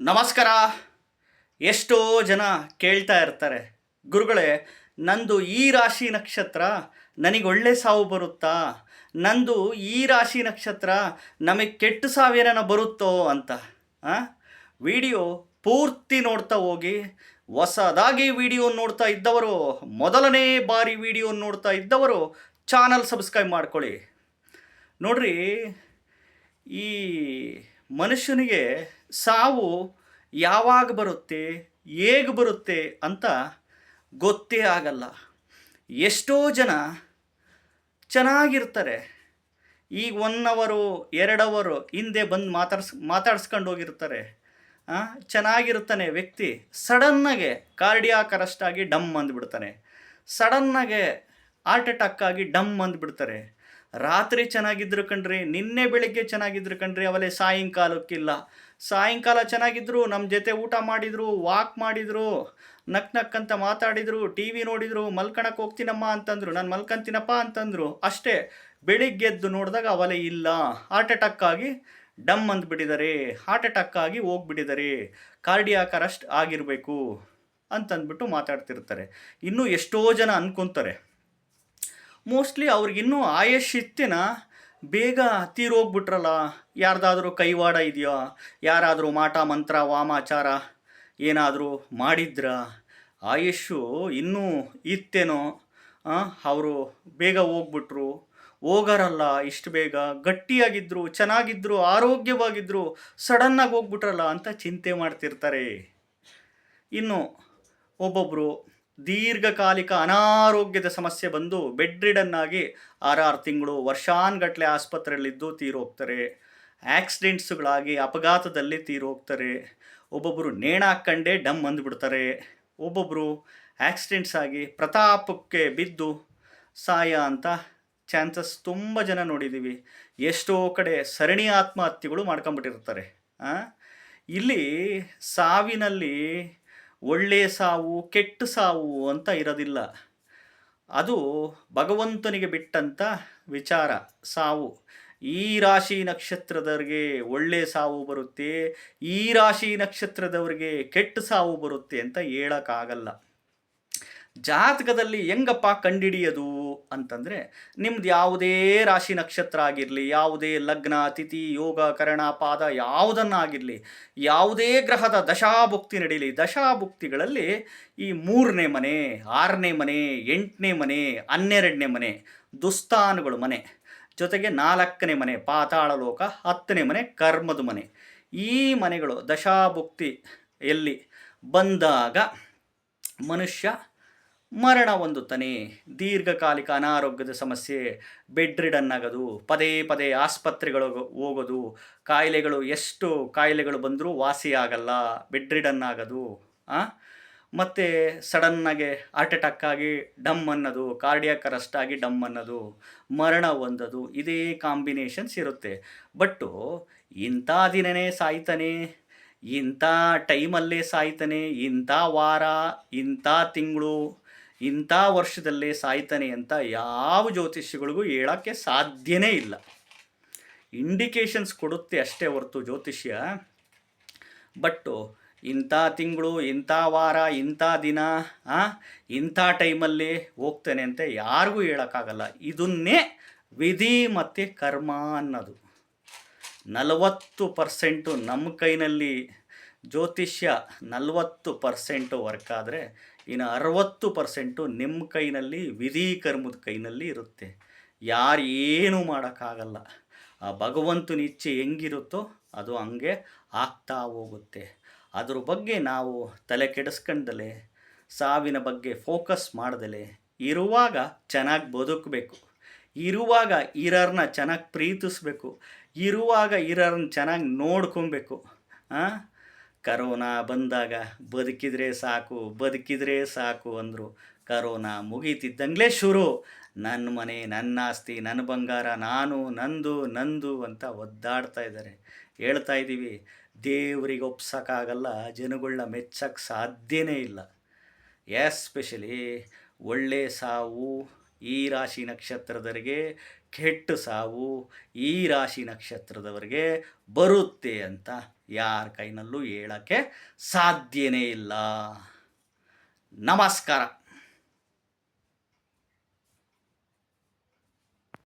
ನಮಸ್ಕಾರ. ಎಷ್ಟೋ ಜನ ಕೇಳ್ತಾ ಇರ್ತಾರೆ, ಗುರುಗಳೇ, ನಂದು ಈ ರಾಶಿ ನಕ್ಷತ್ರ ನನಗೆ ಒಳ್ಳೆ ಸಾವು ಬರುತ್ತಾ? ನಂದು ಈ ರಾಶಿ ನಕ್ಷತ್ರ ನಮಗೆ ಕೆಟ್ಟ ಸಾವಿರನ ಬರುತ್ತೋ ಅಂತ. ವಿಡಿಯೋ ಪೂರ್ತಿ ನೋಡ್ತಾ ಹೋಗಿ, ಹೊಸದಾಗಿ ವಿಡಿಯೋ ನೋಡ್ತಾ ಇದ್ದವರು, ಮೊದಲನೇ ಬಾರಿ ವಿಡಿಯೋ ನೋಡ್ತಾ ಇದ್ದವರು ಚಾನಲ್ ಸಬ್ಸ್ಕ್ರೈಬ್ ಮಾಡ್ಕೊಳ್ಳಿ. ನೋಡ್ರಿ, ಈ ಮನುಷ್ಯನಿಗೆ ಸಾವು ಯಾವಾಗ ಬರುತ್ತೆ, ಹೇಗೆ ಬರುತ್ತೆ ಅಂತ ಗೊತ್ತೇ ಆಗಲ್ಲ. ಎಷ್ಟೋ ಜನ ಚೆನ್ನಾಗಿರ್ತಾರೆ. ಈಗ ಒನ್ ಅವರು ಎರಡು ಅವರು ಹಿಂದೆ ಬಂದು ಮಾತಾಡ್ಸ್, ಮಾತಾಡ್ಸ್ಕೊಂಡು ಹೋಗಿರ್ತಾರೆ. ಚೆನ್ನಾಗಿರ್ತಾನೆ ವ್ಯಕ್ತಿ ಸಡನ್ನಾಗೆ ಕಾರ್ಡಿಯಾಕ್ ಅರೆಸ್ಟ್ ಡಮ್ ಅಂದ್ಬಿಡ್ತಾನೆ. ಸಡನ್ನಾಗೆ ಹಾರ್ಟ್ ಅಟ್ಯಾಕ್ ಆಗಿ ಡಮ್ ಅಂದ್ಬಿಡ್ತಾರೆ. ರಾತ್ರಿ ಚೆನ್ನಾಗಿದ್ರು ಕಣ್ರಿ, ನಿನ್ನೆ ಬೆಳಿಗ್ಗೆ ಚೆನ್ನಾಗಿದ್ರು ಕಣ್ರಿ ಅವಲೇ ಸಾಯಂಕಾಲಕ್ಕಿಲ್ಲ. ಸಾಯಂಕಾಲ ಚೆನ್ನಾಗಿದ್ರು ನಮ್ಮ ಜೊತೆ ಊಟ ಮಾಡಿದರು ವಾಕ್ ಮಾಡಿದರು, ನಕ್ ನಕ್ಕಂತ ಮಾತಾಡಿದ್ರು ಟಿ ವಿ ನೋಡಿದ್ರು ಮಲ್ಕಣಕ್ಕೆ ಹೋಗ್ತೀನಮ್ಮ ಅಂತಂದರು, ನಾನು ಮಲ್ಕಂತೀನಪ್ಪ ಅಂತಂದರು, ಅಷ್ಟೇ. ಬೆಳಿಗ್ಗೆದ್ದು ನೋಡಿದಾಗ ಅವಲೇ ಇಲ್ಲ. ಹಾರ್ಟ್ ಅಟ್ಯಾಕ್ ಆಗಿ ಡಮ್ ಅಂದ್ಬಿಟ್ಟಿದ್ದಾರೆ. ಹಾರ್ಟ್ ಅಟ್ಯಾಕ್ ಆಗಿ ಹೋಗ್ಬಿಟ್ಟಿದ್ದಾರೆ. ಕಾರ್ಡಿಯಾಕ್ ಅರೆಸ್ಟ್ ಆಗಿರಬೇಕು ಅಂತಂದ್ಬಿಟ್ಟು ಮಾತಾಡ್ತಿರ್ತಾರೆ. ಇನ್ನೂ ಎಷ್ಟೋ ಜನ ಅನ್ಕೊಂತಾರೆ. ಮೋಸ್ಟ್ಲಿ ಅವ್ರಿಗಿನ್ನೂ ಆಯಸ್ಸಿತ್ತಿನ ಬೇಗ ತೀರೋಗ್ಬಿಟ್ರಲ್ಲ. ಯಾರ್ದಾದ್ರೂ ಕೈವಾಡ ಇದೆಯೋ? ಯಾರಾದರೂ ಮಾಟ, ಮಂತ್ರ, ವಾಮಾಚಾರ ಏನಾದರೂ ಮಾಡಿದ್ರ? ಆಯುಷು ಇನ್ನೂ ಇತ್ತೇನೋ? ಅವರು ಬೇಗ ಹೋಗ್ಬಿಟ್ರು. ಹೋಗರಲ್ಲ ಇಷ್ಟು ಬೇಗ. ಗಟ್ಟಿಯಾಗಿದ್ದರು ಚೆನ್ನಾಗಿದ್ದರು ಆರೋಗ್ಯವಾಗಿದ್ದರು ಸಡನ್ನಾಗಿ ಹೋಗ್ಬಿಟ್ರಲ್ಲ ಅಂತ ಚಿಂತೆ ಮಾಡ್ತಿರ್ತಾರೆ. ಇನ್ನು ಒಬ್ಬೊಬ್ಬರು ದೀರ್ಘಕಾಲಿಕ ಅನಾರೋಗ್ಯದ ಸಮಸ್ಯೆ ಬಂದು ಬೆಡ್ ರಿಡನ್ ಆಗಿ ಆರಾರು ತಿಂಗಳು ವರ್ಷಾನ್ಗಟ್ಲೆ ಆಸ್ಪತ್ರೆಯಲ್ಲಿದ್ದು ತೀರೋಗ್ತಾರೆ. ಆಕ್ಸಿಡೆಂಟ್ಸ್ಗಳಾಗಿ ಅಪಘಾತದಲ್ಲಿ ತೀರೋಗ್ತಾರೆ. ಒಬ್ಬೊಬ್ಬರು ನೇಣ ಹಾಕ್ಕಂಡೆ ಡಮ್ ಅಂದ್ಬಿಡ್ತಾರೆ. ಒಬ್ಬೊಬ್ಬರು ಆಕ್ಸಿಡೆಂಟ್ಸ್ ಆಗಿ ಪ್ರತಾಪಕ್ಕೆ ಬಿದ್ದು ಸಾಯ ಅಂತ ಚಾನ್ಸಸ್ ತುಂಬ ಜನ ನೋಡಿದ್ದೀವಿ. ಎಷ್ಟೋ ಕಡೆ ಸರಣಿ ಆತ್ಮಹತ್ಯೆಗಳು ಮಾಡ್ಕೊಂಬಿಟ್ಟಿರ್ತಾರೆ? ಇಲ್ಲಿ ಸಾವಿನಲ್ಲಿ ಒಳ್ಳೆಯ ಸಾವು, ಕೆಟ್ಟ ಸಾವು ಅಂತ ಇರೋದಿಲ್ಲ. ಅದು ಭಗವಂತನಿಗೆ ಬಿಟ್ಟಂಥ ವಿಚಾರ, ಸಾವು. ಈ ರಾಶಿ ನಕ್ಷತ್ರದವ್ರಿಗೆ ಒಳ್ಳೆ ಸಾವು ಬರುತ್ತೆ, ಈ ರಾಶಿ ನಕ್ಷತ್ರದವ್ರಿಗೆ ಕೆಟ್ಟ ಸಾವು ಬರುತ್ತೆ ಅಂತ ಹೇಳೋಕ್ಕಾಗಲ್ಲ. ಜಾತಕದಲ್ಲಿ ಹೆಂಗಪ್ಪ ಕಂಡಿಡಿಯೋದು ಅಂತಂದರೆ ನಿಮ್ದು ಯಾವುದೇ ರಾಶಿ ನಕ್ಷತ್ರ ಆಗಿರಲಿ, ಯಾವುದೇ ಲಗ್ನ, ತಿಥಿ, ಯೋಗ, ಕರಣ, ಪಾದ ಯಾವುದನ್ನಾಗಿರಲಿ, ಯಾವುದೇ ಗ್ರಹದ ದಶಾಭುಕ್ತಿ ನಡೀಲಿ, ದಶಾಭುಕ್ತಿಗಳಲ್ಲಿ ಈ ಮೂರನೇ ಮನೆ, ಆರನೇ ಮನೆ, ಎಂಟನೇ ಮನೆ, ಹನ್ನೆರಡನೇ ಮನೆ, ದುಸ್ತಾನುಗಳು ಮನೆ, ಜೊತೆಗೆ ನಾಲ್ಕನೇ ಮನೆ, ಪಾತಾಳ ಲೋಕ, ಹತ್ತನೇ ಮನೆ, ಕರ್ಮದ ಮನೆ. ಈ ಮನೆಗಳು ದಶಾಭುಕ್ತಿ ಎಲ್ಲಿ ಬಂದಾಗ ಮನುಷ್ಯ ಮರಣ ಹೊಂದುತ್ತಾನೆ. ದೀರ್ಘಕಾಲಿಕ ಅನಾರೋಗ್ಯದ ಸಮಸ್ಯೆ, ಬೆಡ್ ರಿಡನ್ ಆಗೋದು, ಪದೇ ಪದೇ ಆಸ್ಪತ್ರೆಗಳು ಹೋಗೋದು, ಕಾಯಿಲೆಗಳು, ಎಷ್ಟು ಕಾಯಿಲೆಗಳು ಬಂದರೂ ವಾಸಿ ಆಗಲ್ಲ, ಬೆಡ್ ರಿಡನ್ ಆಗೋದು ಮತ್ತು ಸಡನ್ನಾಗಿ ಹಾರ್ಟ್ ಅಟ್ಯಾಕ್ ಆಗಿ ಡಮ್ ಅನ್ನೋದು, ಕಾರ್ಡಿಯಾಕ್ ಅರೆಸ್ಟ್ ಆಗಿ ಡಮ್ ಅನ್ನೋದು, ಮರಣ ಹೊಂದೋದು, ಇದೇ ಕಾಂಬಿನೇಷನ್ಸ್ ಇರುತ್ತೆ. ಬಟ್ಟು ಇಂಥ ದಿನನೇ ಸಾಯ್ತಾನೆ, ಇಂಥ ಟೈಮಲ್ಲೇ ಸಾಯ್ತಾನೆ, ಇಂಥ ವಾರ, ಇಂಥ ತಿಂಗಳು ಇಂಥ ವರ್ಷದಲ್ಲೇ ಸಾಯ್ತಾನೆ ಅಂತ ಯಾವ ಜ್ಯೋತಿಷ್ಯಗಳಿಗೂ ಹೇಳೋಕ್ಕೆ ಸಾಧ್ಯನೇ ಇಲ್ಲ. ಇಂಡಿಕೇಶನ್ಸ್ ಕೊಡುತ್ತೆ ಅಷ್ಟೇ ಹೊರತು ಜ್ಯೋತಿಷ್ಯ. ಬಟ್ಟು ಇಂಥ ತಿಂಗಳು, ಇಂಥ ವಾರ, ಇಂಥ ದಿನ ಇಂಥ ಟೈಮಲ್ಲಿ ಹೋಗ್ತೇನೆ ಅಂತ ಯಾರಿಗೂ ಹೇಳೋಕ್ಕಾಗಲ್ಲ. ಇದನ್ನೇ ವಿಧಿ ಮತ್ತು ಕರ್ಮ ಅನ್ನೋದು. ನಲವತ್ತು ಪರ್ಸೆಂಟು ನಮ್ಮ ಕೈನಲ್ಲಿ ಜ್ಯೋತಿಷ್ಯ ನಲವತ್ತು ಪರ್ಸೆಂಟು ವರ್ಕ್ ಆದರೆ ಇನ್ನು ಅರವತ್ತು ಪರ್ಸೆಂಟು ನಿಮ್ಮ ಕೈನಲ್ಲಿ, ವಿಧಿ ಕರ್ಮದ ಕೈನಲ್ಲಿ ಇರುತ್ತೆ. ಯಾರು ಏನೂ ಮಾಡೋಕ್ಕಾಗಲ್ಲ. ಆ ಭಗವಂತನ ಇಚ್ಛೆ ಹೆಂಗಿರುತ್ತೋ ಅದು ಹಂಗೆ ಆಗ್ತಾ ಹೋಗುತ್ತೆ. ಅದ್ರ ಬಗ್ಗೆ ನಾವು ತಲೆ ಕೆಡಿಸ್ಕೊಂಡಲೆ, ಸಾವಿನ ಬಗ್ಗೆ ಫೋಕಸ್ ಮಾಡ್ದಲೆ, ಇರುವಾಗ ಚೆನ್ನಾಗಿ ಬದುಕಬೇಕು. ಇರುವಾಗ ಇರೋರನ್ನ ಚೆನ್ನಾಗಿ ಪ್ರೀತಿಸ್ಬೇಕು. ಇರುವಾಗ ಇರೋರನ್ನ ಚೆನ್ನಾಗಿ ನೋಡ್ಕೊಬೇಕು? ಕರೋನಾ ಬಂದಾಗ ಬದುಕಿದ್ರೆ ಸಾಕು ಬದುಕಿದ್ರೆ ಸಾಕು ಅಂದರು. ಕರೋನಾ ಮುಗೀತಿದ್ದಂಗಲೇ ಶುರು. ನನ್ನ ಮನೆ ನನ್ನ ಆಸ್ತಿ ನನ್ನ ಬಂಗಾರ, ನಾನು, ನಂದು ನಂದು ಅಂತ ಒದ್ದಾಡ್ತಾ ಇದ್ದಾರೆ. ಹೇಳ್ತಾ ಇದ್ದೀವಿ, ದೇವ್ರಿಗೆ ಒಪ್ಸೋಕ್ಕಾಗಲ್ಲ ಜನಗಳನ್ನ ಮೆಚ್ಚಕ್ಕೆ ಸಾಧ್ಯನೇ ಇಲ್ಲ. ಎಸ್ಪೆಷಲಿ ಒಳ್ಳೆ ಸಾವು ಈ ರಾಶಿ ನಕ್ಷತ್ರದವರಿಗೆ, ಕೆಟ್ಟ ಸಾವು ಈ ರಾಶಿ ನಕ್ಷತ್ರದವರಿಗೆ ಬರುತ್ತೆ ಅಂತ ಯಾರ ಕೈನಲ್ಲೂ ಹೇಳೋಕ್ಕೆ ಸಾಧ್ಯನೇ ಇಲ್ಲ. ನಮಸ್ಕಾರ.